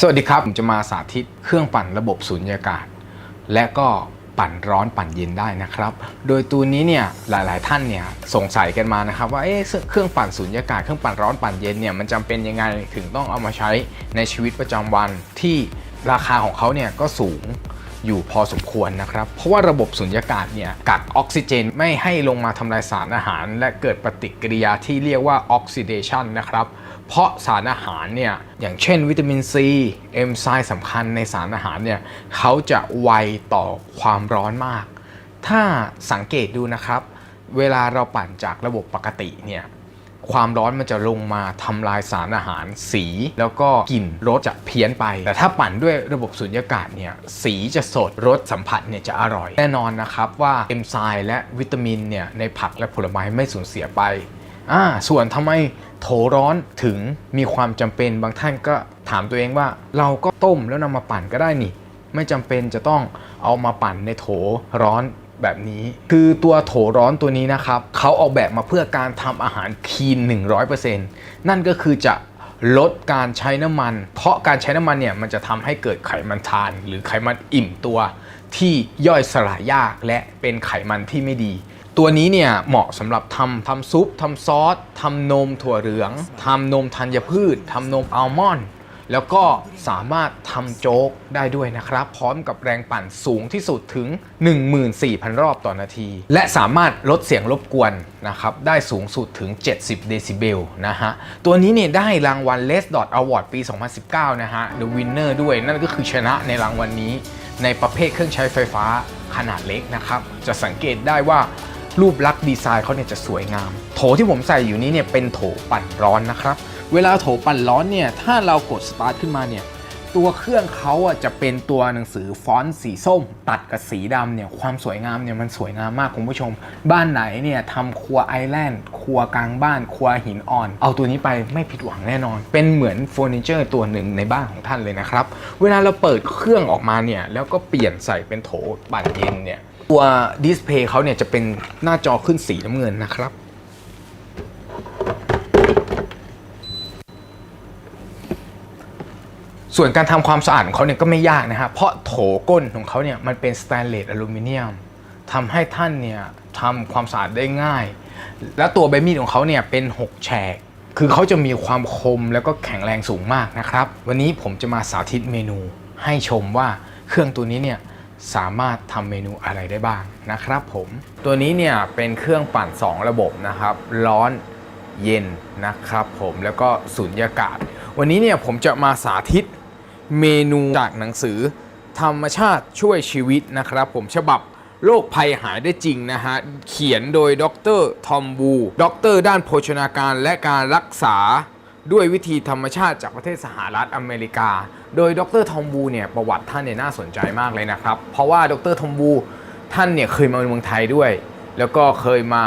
สวัสดีครับ ผมจะมาสาธิตเครื่องปั่นระบบสูญญากาศ และก็ปั่นร้อนปั่นเย็นได้นะครับ โดยตัวนี้เนี่ยหลายๆ ท่านเนี่ยสงสัยกันมานะครับว่าเอ๊ะเครื่องปั่นสูญญากาศเครื่องปั่นร้อนปั่นเย็นเนี่ยมันจำเป็นยังไงถึงต้องเอามาใช้ในชีวิตประจำวันที่ราคาของเขาเนี่ยก็สูง อยู่พอสมควรนะครับ เพราะว่าระบบสุญญากาศเนี่ยกักออกซิเจนไม่ให้ลงมาทำลายสารอาหาร และเกิดปฏิกิริยาที่เรียกว่าออกซิเดชันนะครับเพราะสารอาหารเนี่ยอย่างเช่นวิตามินซีเอนไซม์สำคัญในสารอาหารเนี่ยเขาจะไวต่อความร้อนมาก ถ้าสังเกตดูนะครับ เวลาเราปั่นจากระบบปกติเนี่ย ความร้อนมันจะลงมาทำลายสารอาหารสี แล้วก็กลิ่นรสจะเพี้ยนไป แต่ถ้าปั่นด้วยระบบสุญญากาศเนี่ยสีจะสดรสสัมผัสเนี่ยจะอร่อย แน่นอนนะครับว่าเอนไซม์และวิตามินเนี่ยในผักและผลไม้ไม่สูญเสียไปอ่าส่วนทำไมโถร้อนถึงมีความจำเป็นบางท่านก็ถามตัวเองว่า เราก็ต้มแล้วนำมาปั่นก็ได้นี่ ไม่จำเป็นจะต้องเอามาปั่นในโถร้อน แบบนี้ คือตัวโถร้อนตัวนี้นะครับเขาออกแบบมาเพื่อการทำอาหารคีน 100%นั่นก็คือจะลดการใช้น้ำมัน เพราะการใช้น้ำมันเนี่ยมันจะทำให้เกิดไขมันทาน หรือไขมันอิ่มตัว ที่ย่อยสลายยากและเป็นไขมันที่ไม่ดีตัวนี้เนี่ยเหมาะสำหรับทำทำซุปทำซอสทำนมถั่วเหลืองทำนมธัญพืชทำนมอัลมอนด์ แล้วก็สามารถทำโจ๊กได้ด้วยนะครับ พร้อมกับแรงปั่นสูงที่สุดถึง 14,000 รอบต่อนาที และสามารถลดเสียงรบกวนนะครับ ได้สูงสุดถึง 70 เดซิเบลนะฮะ ตัวนี้เนี่ยได้รางวัล Les Dot Award ปี 2019 นะฮะ The Winner ด้วยนั่นก็คือชนะในรางวัลนี้ ในประเภทเครื่องใช้ไฟฟ้าขนาดเล็กนะครับ จะสังเกตได้ว่ารูปลักษณ์ดีไซน์เขาเนี่ยจะสวยงาม โถที่ผมใส่อยู่นี้เนี่ยเป็นโถปั่นร้อนนะครับ เวลาโถปั่นร้อนเนี่ย ถ้าเรากดสตาร์ทขึ้นมาเนี่ย ตัวเครื่องเขาอะจะเป็นตัวหนังสือฟอนต์สีส้ม ตัดกับสีดำเนี่ย ความสวยงามเนี่ยมันสวยงามมากคุณผู้ชม บ้านไหนเนี่ยทำครัวไอแลนด์ ครัวกลางบ้าน ครัวหินอ่อน เอาตัวนี้ไปไม่ผิดหวังแน่นอน เป็นเหมือนเฟอร์นิเจอร์ตัวหนึ่งในบ้านของท่านเลยนะครับ เวลาเราเปิดเครื่องออกมาเนี่ย แล้วก็เปลี่ยนใส่เป็นโถปั่นเย็นเนี่ย ตัวดิสเพย์เขาเนี่ยจะเป็นหน้าจอขึ้นสีน้ำเงินนะครับ ส่วนการทำความสะอาดของเขาเนี่ยก็ไม่ยากนะฮะเพราะโถก้นของเขาเนี่ยมันเป็นสแตนเลสอลูมิเนียมทำให้ท่านเนี่ยทำความสะอาดได้ง่าย และตัวใบมีดของเขาเนี่ยเป็น 6 แฉก คือเขาจะมีความคมแล้วก็แข็งแรงสูงมากนะครับ วันนี้ผมจะมาสาธิตเมนูให้ชมว่าเครื่องตัวนี้เนี่ยสามารถทำเมนูอะไรได้บ้างนะครับผม ตัวนี้เนี่ยเป็นเครื่องปั่น 2 ระบบนะครับ ร้อนเย็นนะครับผมแล้วก็สุญญากาศ วันนี้เนี่ยผมจะมาสาธิต เมนูจากหนังสือ ธรรมชาติช่วยชีวิตนะครับ ผมฉบับโรคภัยหายได้จริงนะฮะ เขียนโดยดรทอมบูด็อกเตอร์ด้านโภชนาการและการรักษาด้วยวิธีธรรมชาติจากประเทศสหรัฐอเมริกา โดยดรทอมบูเนี่ยประวัติท่านเนี่ยน่าสนใจมากเลยนะครับ เพราะว่าดรทอมบูท่านเนี่ยเคยมาเมืองไทยด้วย แล้วก็เคยมา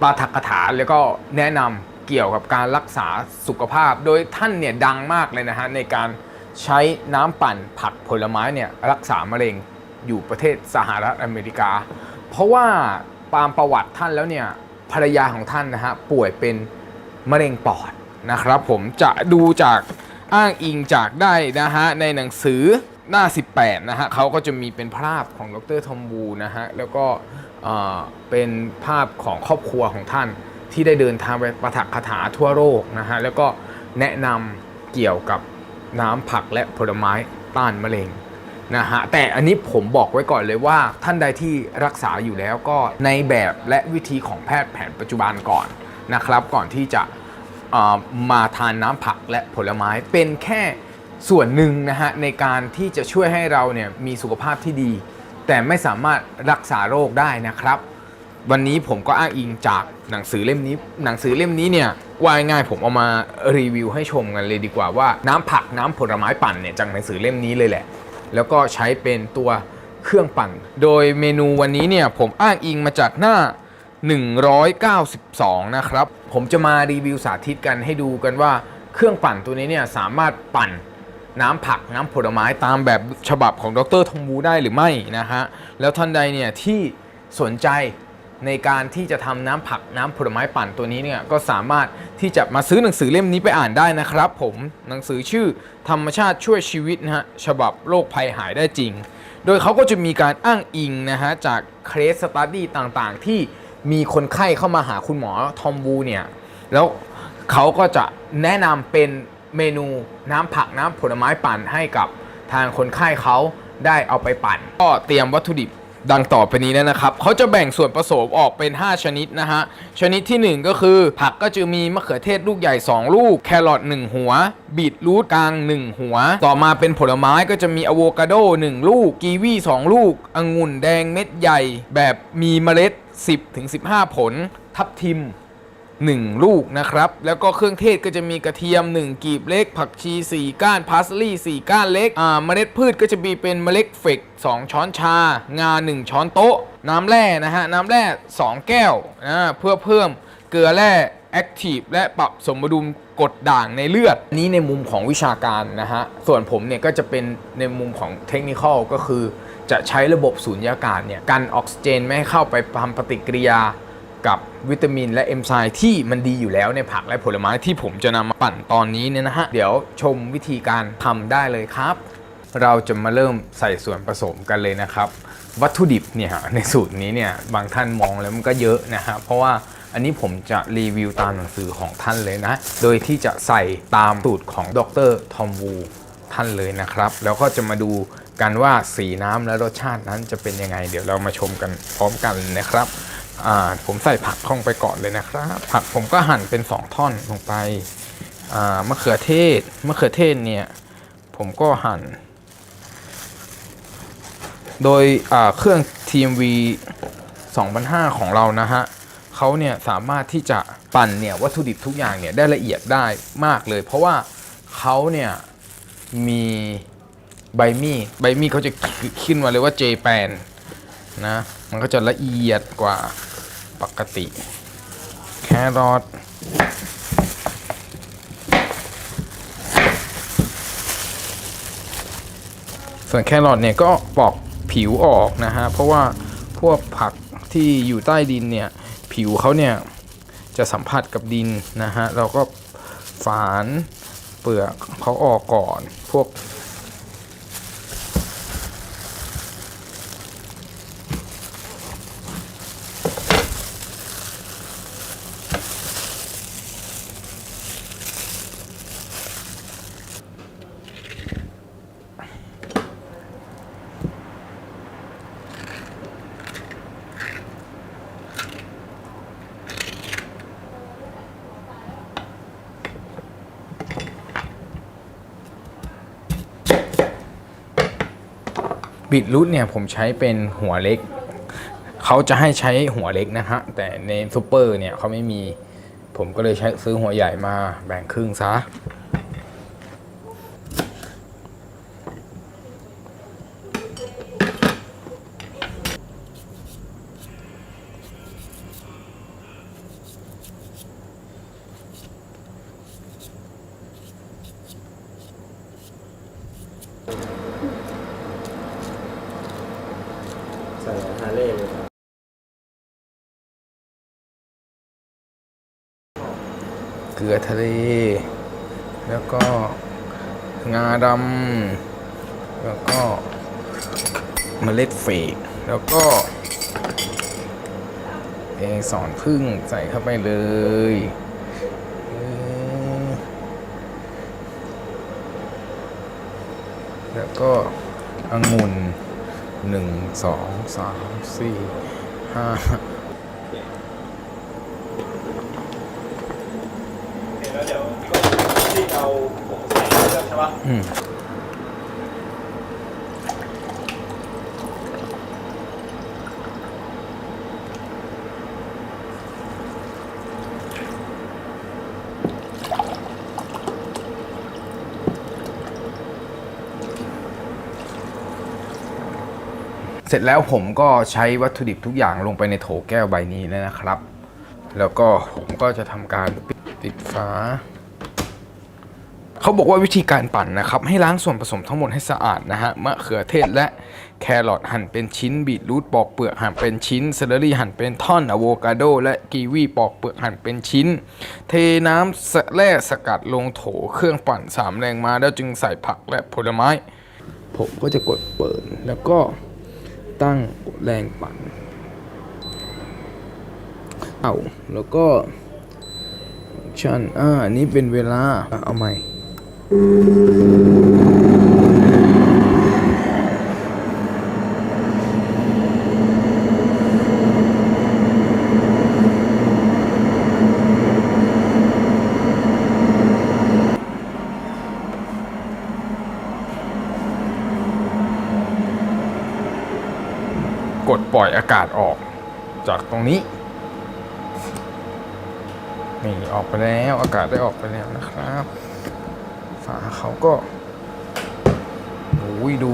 ปาฐกถาแล้วก็แนะนำเกี่ยวกับการรักษาสุขภาพ โดยท่านเนี่ยดังมากเลยนะฮะในการ ใช้น้ำปั่นผักผลไม้เนี่ยรักษามะเร็งอยู่ประเทศสหรัฐอเมริกา เพราะว่าตามประวัติท่านแล้วเนี่ยภรรยาของท่านนะฮะป่วยเป็นมะเร็งปอดนะครับ ผมจะดูจากอ้างอิงจากได้นะฮะในหนังสือหน้า 18 นะฮะเขาก็จะมีเป็นภาพของดรทอมบูนะฮะแล้วก็เอ่อเป็นภาพของครอบครัวของท่านที่ได้เดินทางไปประถักคาถาทั่วโลกนะฮะแล้วก็แนะนำเกี่ยวกับ น้ำผักและผลไม้ต้านมะเร็งนะฮะแต่อันนี้ผมบอกไว้ก่อนเลยว่าท่านใดที่รักษาอยู่แล้วก็ในแบบและวิธีของแพทย์แผนปัจจุบันก่อนนะครับ ก่อนที่จะมาทานน้ำผักและผลไม้เป็นแค่ส่วนหนึ่งนะฮะในการที่จะช่วยให้เราเนี่ยมีสุขภาพที่ดี แต่ไม่สามารถรักษาโรคได้นะครับ วันนี้ผมก็อ้างอิงจากหนังสือเล่มนี้ หนังสือเล่มนี้เนี่ยว่าง่ายผมเอามารีวิวให้ชมกันเลยดีกว่าว่าน้ำผักน้ำผลไม้ปั่นเนี่ยจากหนังสือเล่มนี้เลยแหละ แล้วก็ใช้เป็นตัวเครื่องปั่น โดยเมนูวันนี้เนี่ยผมอ้างอิงมาจากหน้า 192 นะครับ ผมจะมารีวิวสาธิตกันให้ดูกันว่าเครื่องปั่นตัวนี้เนี่ยสามารถปั่นน้ำผักน้ำผลไม้ตามแบบฉบับของดรทงบูได้หรือไม่นะฮะแล้วท่านใดเนี่ยที่สนใจ ในการที่จะทำน้ำผักน้ำผลไม้ปั่นตัวนี้เนี่ยก็สามารถที่จะมาซื้อหนังสือเล่มนี้ไปอ่านได้นะครับ ผมหนังสือชื่อธรรมชาติช่วยชีวิตนะฮะฉบับโรคภัยหายได้จริง โดยเขาก็จะมีการอ้างอิงนะฮะจากเคสสตัดดี้ต่างๆ ที่มีคนไข้เข้ามาหาคุณหมอทอมบูเนี่ยแล้วเขาก็จะแนะนำเป็นเมนูน้ำผักน้ำผลไม้ปั่นให้กับทางคนไข้เขาได้เอาไปปั่น ก็เตรียมวัตถุดิบ ดังต่อไปนี้แล้วนะครับเขาจะแบ่งส่วนผสมออกเป็น 5 ชนิดนะฮะ ชนิดทีหนึ่1 ก็คือ ผักก็จะมีมะเขือเทศลูกใหญ่ 2 ลูก แครอท1หัว บีทรูทกลาง 1 หัว ต่อมาเป็นผลไม้ก็จะมีอะโวคาโด 1 ลูก กีวี 2 ลูก องุ่นแดงเม็ดใหญ่ แบบมีเมล็ด 10-15 ผล ทับทิม 1 ลูกนะครับ แล้วก็เครื่องเทศก็จะมีกระเทียม 1 กีบเล็ก ผักชี 4 ก้านพาสลีย์4ก้านเล็กอ่าเมล็ดพืชก็จะมีเป็นเมล็ดเฟก 2 ช้อนชา งา 1 ช้อนโต๊ะ น้ำแร่นะฮะ น้ำแร่ 2 แก้วนะเพื่อเพิ่มเกลือแร่แอคทีฟและปรับสมดุลกดด่างในเลือด นี้ในมุมของวิชาการนะฮะ ส่วนผมเนี่ยก็จะเป็นในมุมของเทคนิคอลก็คือ จะใช้ระบบสูญญากาศเนี่ยกันออกซิเจนไม่ให้เข้าไปทำปฏิกิริยา กับวิตามินและเอนไซม์ที่มันดีอยู่แล้วในผักและผลไม้ที่ผมจะนำมาปั่นตอนนี้เนี่ยนะฮะ เดี๋ยวชมวิธีการทำได้เลยครับ เราจะมาเริ่มใส่ส่วนผสมกันเลยนะครับ วัตถุดิบเนี่ยในสูตรนี้เนี่ยบางท่านมองแล้วมันก็เยอะนะฮะเพราะว่าอันนี้ผมจะรีวิวตามหนังสือของท่านเลยนะ โดยที่จะใส่ตามสูตรของดรทอมวูท่านเลยนะครับ แล้วก็จะมาดูกันว่าสีน้ำและรสชาตินั้นจะเป็นยังไง เดี๋ยวเรามาชมกันพร้อมกันนะครับ ผมใส่ผักลงไปก่อนเลยนะครับ ผักผมก็หั่นเป็น 2 ท่อนลงไปมะเขือเทศมะเขือเทศเนี่ย ผมก็หั่น โดยเครื่อง TMV 2005 ของเรานะฮะเขาเนี่ยสามารถที่จะปั่นเนี่ยวัตถุดิบทุกอย่างเนี่ยได้ละเอียดได้มากเลย เพราะว่าเขาเนี่ยมีใบมีใบมีเขาจะขึ้นมาเลยว่าเจแปน นะ มันก็จะละเอียดกว่าปกติ แครอทส่วนแครอทเนี่ยก็ปอกผิวออกนะฮะ เพราะว่าพวกผักที่อยู่ใต้ดินเนี่ย ผิวเขาเนี่ย จะสัมผัสกับดินนะฮะ เราก็ฝานเปลือกเขาออกก่อน พวก บิดรูทเนี่ยผมใช้เป็นหัวเล็ก เขาจะให้ใช้หัวเล็กนะฮะ แต่ในซูเปอร์เนี่ยเขาไม่มี ผมก็เลยใช้ซื้อหัวใหญ่มาแบ่งครึ่งซะ ใส่ฮาร์เล่เลยครับ เกลือทะเล แล้วก็งาดำแล้วก็เมล็ดเฟกแล้วก็เอสอนพึ่งใส่เข้าไปเลยแล้วก็องุ่นหนึ่งสองสามสี่ห้า แล้วเดี๋ยวที่เอาผงใส่ใช่ปะอืมเสร็จแล้วผมก็ใช้วัตถุดิบทุกอย่างลงไปในโถแก้วใบนี้แล้วนะครับ แล้วก็ผมก็จะทำการปิดปิดฝา เขาบอกว่าวิธีการปั่นนะครับ ให้ล้างส่วนผสมทั้งหมดให้สะอาดนะฮะมะเขือเทศและแครอทหั่นเป็นชิ้นบีทรูทปอกเปลือกหั่นเป็นชิ้นเซเลอรี่หั่นเป็นท่อนอะโวคาโด และกีวีปอกเปลือกหั่นเป็นชิ้น เทน้ำสะแร่สกัดลงโถเครื่องปั่นสามแรงมาแล้วจึงใส่ผักและผลไม้ ผมก็จะกดเปิดแล้วก็ตั้งแรงปั่น เอาแล้วก็ชันอ่านนี้เป็นเวลา เอาใหม่ กดปล่อยอากาศออกจากตรงนี้ นี่ออกไปแล้วอากาศได้ออกไปแล้วนะครับ ฝาเขาก็โอ้ยดู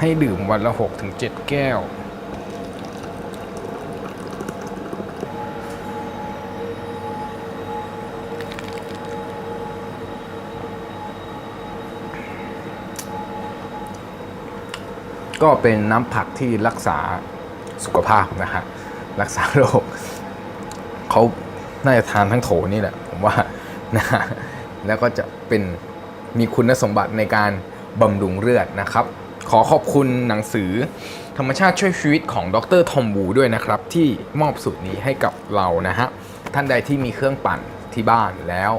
ให้ดื่มวันละ6ถึง7แก้ว ก็เป็นน้ำผักที่รักษาสุขภาพนะฮะ รักษาโรคเขาน่าจะทานทั้งโถนี่แหละ ผมว่านะฮะ แล้วก็จะเป็นมีคุณสมบัติในการบำรุงเลือดนะครับ ขอขอบคุณหนังสือ ธรรมชาติช่วยชีวิตของดรทอมบูด้วยนะครับ ที่มอบสูตรนี้ให้กับเรานะฮะท่านใดที่มีเครื่องปั่นที่บ้านแล้ว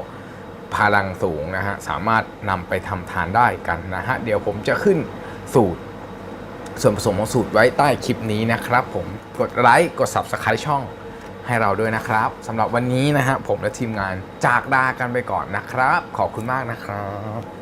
พลังสูงนะฮะสามารถนำไปทำทานได้กันนะฮะเดี๋ยวผมจะขึ้นสูตรส่วนผสมของสูตรไว้ใต้คลิปนี้นะครับผมกดไลค์กด Subscribe ช่อง ให้เราด้วยนะครับสำหรับวันนี้นะฮะผมและทีมงานจากลากันไปก่อนนะครับ ขอบคุณมากนะครับ